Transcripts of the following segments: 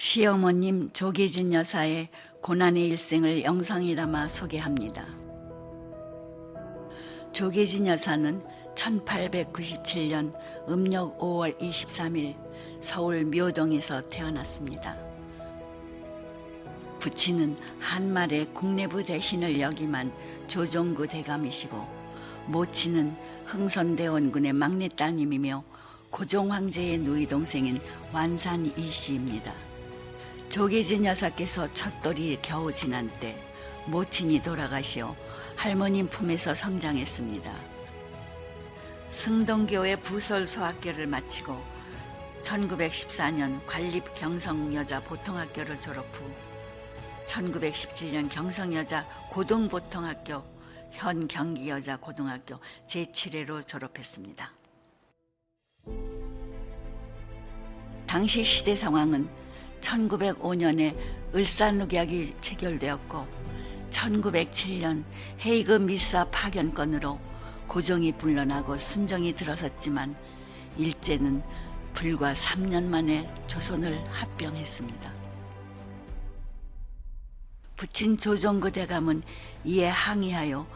시어머님 조계진 여사의 고난의 일생을 영상에 담아 소개합니다. 조계진 여사는 1897년 음력 5월 23일 서울 묘동에서 태어났습니다. 부친은 한말의 국내부 대신을 역임한 조종구 대감이시고 모친은 흥선대원군의 막내 따님이며 고종 황제의 누이 동생인 완산 이씨입니다. 조계진 여사께서 첫돌이 겨우 지난 때 모친이 돌아가시어 할머님 품에서 성장했습니다. 승동교회 부설소학교를 마치고 1914년 관립 경성여자 보통학교를 졸업 후 1917년 경성여자 고등보통학교 현 경기여자 고등학교 제7회로 졸업했습니다. 당시 시대 상황은 1905년에 을사늑약이 체결되었고 1907년 헤이그 미사 파견 건으로 고종이 물러나고 순정이 들어섰지만 일제는 불과 3년 만에 조선을 합병했습니다. 부친 조종구 대감은 이에 항의하여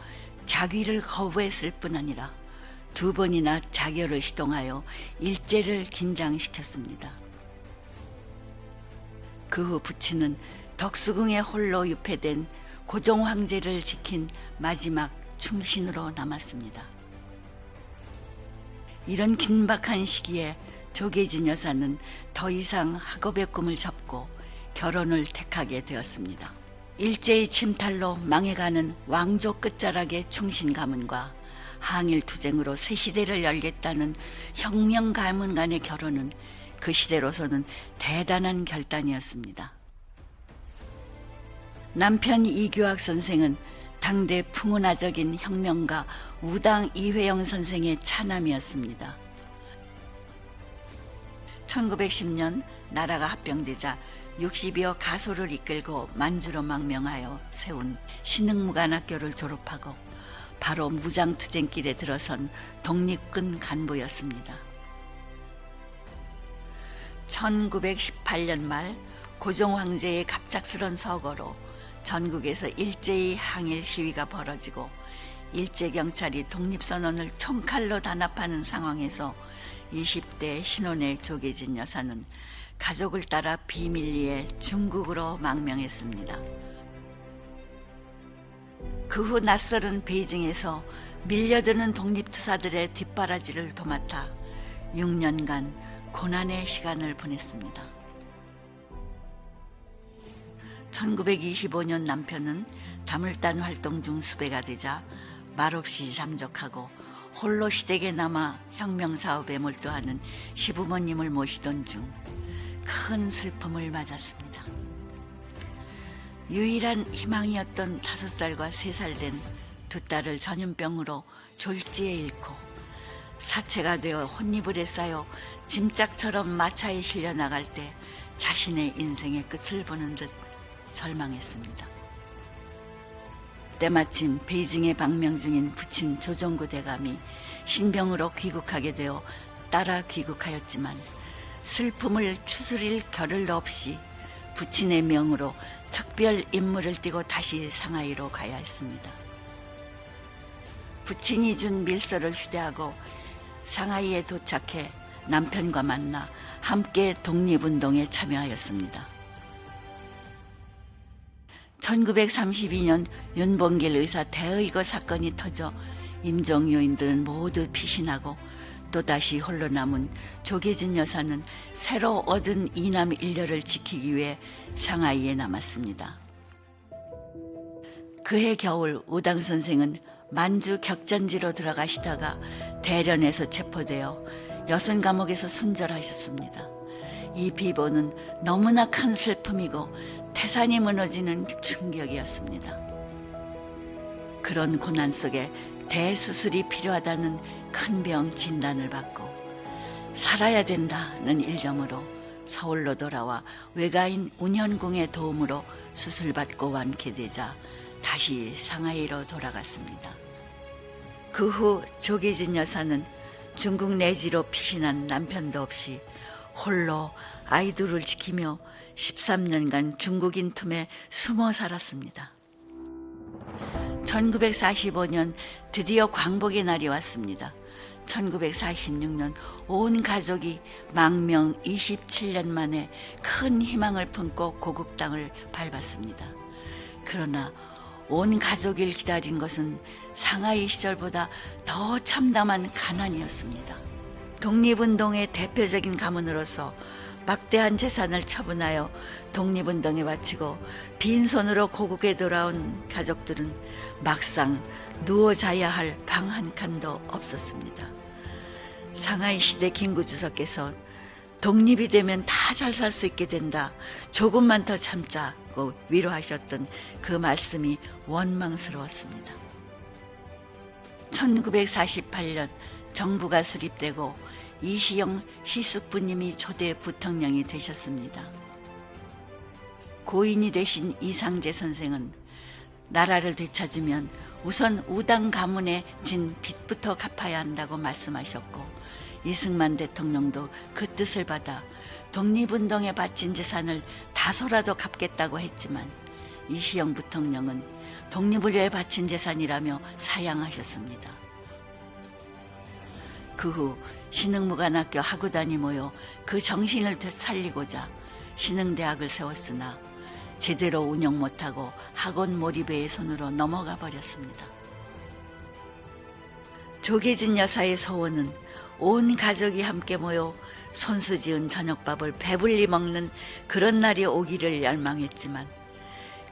자귀를 거부했을 뿐 아니라 두 번이나 자결을 시동하여 일제를 긴장시켰습니다. 그 후 부친은 덕수궁에 홀로 유폐된 고종 황제를 지킨 마지막 충신으로 남았습니다. 이런 긴박한 시기에 조계진 여사는 더 이상 학업의 꿈을 접고 결혼을 택하게 되었습니다. 일제의 침탈로 망해가는 왕조 끝자락의 충신 가문과 항일 투쟁으로 새 시대를 열겠다는 혁명 가문 간의 결혼은 그 시대로서는 대단한 결단이었습니다. 남편 이규학 선생은 당대 풍운화적인 혁명가 우당 이회영 선생의 차남이었습니다. 1910년 나라가 합병되자 60여 가소를 이끌고 만주로 망명하여 세운 신흥무관학교를 졸업하고 바로 무장투쟁길에 들어선 독립군 간부였습니다. 1918년 말 고종 황제의 갑작스런 서거로 전국에서 일제히 항일 시위가 벌어지고 일제 경찰이 독립선언을 총칼로 단합하는 상황에서 20대 신혼의 조계진 여사는 가족을 따라 비밀리에 중국으로 망명했습니다. 그 후 낯설은 베이징에서 밀려드는 독립투사들의 뒷바라지를 도맡아 6년간 고난의 시간을 보냈습니다. 1925년 남편은 다물단 활동 중 수배가 되자 말없이 잠적하고 홀로 시댁에 남아 혁명 사업에 몰두하는 시부모님을 모시던 중 큰 슬픔을 맞았습니다. 유일한 희망이었던 다섯 살과 세 살 된 두 딸을 전염병으로 졸지에 잃고 사체가 되어 혼입을 쌓여 짐짝처럼 마차에 실려 나갈 때 자신의 인생의 끝을 보는 듯 절망했습니다. 때마침 베이징에 방명 중인 부친 조종구 대감이 신병으로 귀국하게 되어 따라 귀국하였지만 슬픔을 추스릴 겨를도 없이 부친의 명으로 특별 임무를 띠고 다시 상하이로 가야 했습니다. 부친이 준 밀서를 휴대하고 상하이에 도착해 남편과 만나 함께 독립운동에 참여하였습니다. 1932년 윤봉길 의사 대의거 사건이 터져 임종 요인들은 모두 피신하고 또다시 홀로 남은 조계진 여사는 새로 얻은 이남 일녀를 지키기 위해 상하이에 남았습니다. 그해 겨울 우당 선생은 만주 격전지로 들어가시다가 대련에서 체포되어 여순 감옥에서 순절하셨습니다. 이 비보는 너무나 큰 슬픔이고 태산이 무너지는 충격이었습니다. 그런 고난 속에 대수술이 필요하다는 큰 병 진단을 받고 살아야 된다는 일념으로 서울로 돌아와 외가인 운현궁의 도움으로 수술받고 완쾌되자 다시 상하이로 돌아갔습니다. 그 후 조계진 여사는 중국 내지로 피신한 남편도 없이 홀로 아이돌을 지키며 13년간 중국인 틈에 숨어 살았습니다. 1945년 드디어 광복의 날이 왔습니다. 1946년 온 가족이 망명 27년 만에 큰 희망을 품고 고국 땅을 밟았습니다. 그러나 온 가족을 기다린 것은 상하이 시절보다 더 참담한 가난이었습니다. 독립운동의 대표적인 가문으로서 막대한 재산을 처분하여 독립운동에 바치고 빈손으로 고국에 돌아온 가족들은 막상 누워 자야 할 방 한 칸도 없었습니다. 상하이 시대 김구 주석께서 독립이 되면 다 잘 살 수 있게 된다. 조금만 더 참자 고 위로하셨던 그 말씀이 원망스러웠습니다. 1948년 정부가 수립되고 이시영 시숙부님이 초대 부통령이 되셨습니다. 고인이 되신 이상재 선생은 나라를 되찾으면 우선 우당 가문에 진 빚부터 갚아야 한다고 말씀하셨고 이승만 대통령도 그 뜻을 받아 독립운동에 바친 재산을 다소라도 갚겠다고 했지만 이시영 부통령은 독립을 위해 바친 재산이라며 사양하셨습니다. 그 후 신흥무관학교 학우단이 모여 그 정신을 살리고자 신흥대학을 세웠으나 제대로 운영 못하고 학원 몰입의 손으로 넘어가 버렸습니다. 조계진 여사의 소원은 온 가족이 함께 모여 손수 지은 저녁밥을 배불리 먹는 그런 날이 오기를 열망했지만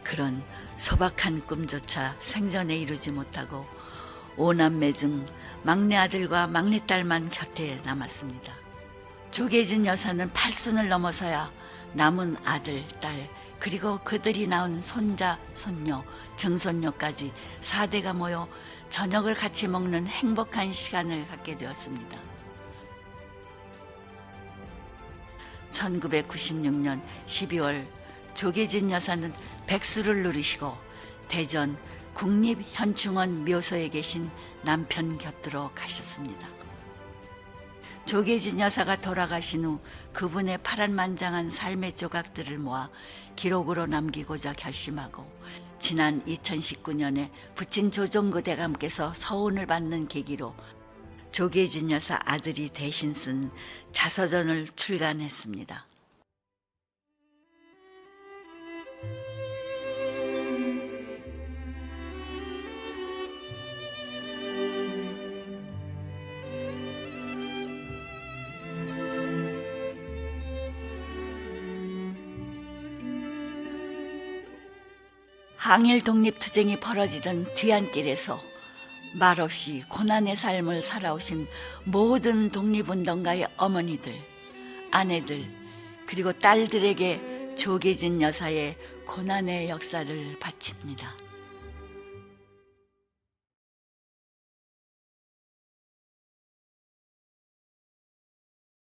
그런 소박한 꿈조차 생전에 이루지 못하고 오남매 중 막내 아들과 막내딸만 곁에 남았습니다. 조계진 여사는 팔순을 넘어서야 남은 아들, 딸, 그리고 그들이 낳은 손자, 손녀, 증손녀까지 사대가 모여 저녁을 같이 먹는 행복한 시간을 갖게 되었습니다. 1996년 12월 조계진 여사는 백수를 누리시고 대전 국립현충원 묘소에 계신 남편 곁으로 가셨습니다. 조계진 여사가 돌아가신 후 그분의 파란만장한 삶의 조각들을 모아 기록으로 남기고자 결심하고 지난 2019년에 부친 조종구 대감께서 서운을 받는 계기로 조계진 여사 아들이 대신 쓴 자서전을 출간했습니다. 항일 독립투쟁이 벌어지던 뒤안길에서 말없이 고난의 삶을 살아오신 모든 독립운동가의 어머니들, 아내들, 그리고 딸들에게 조계진 여사의 고난의 역사를 바칩니다.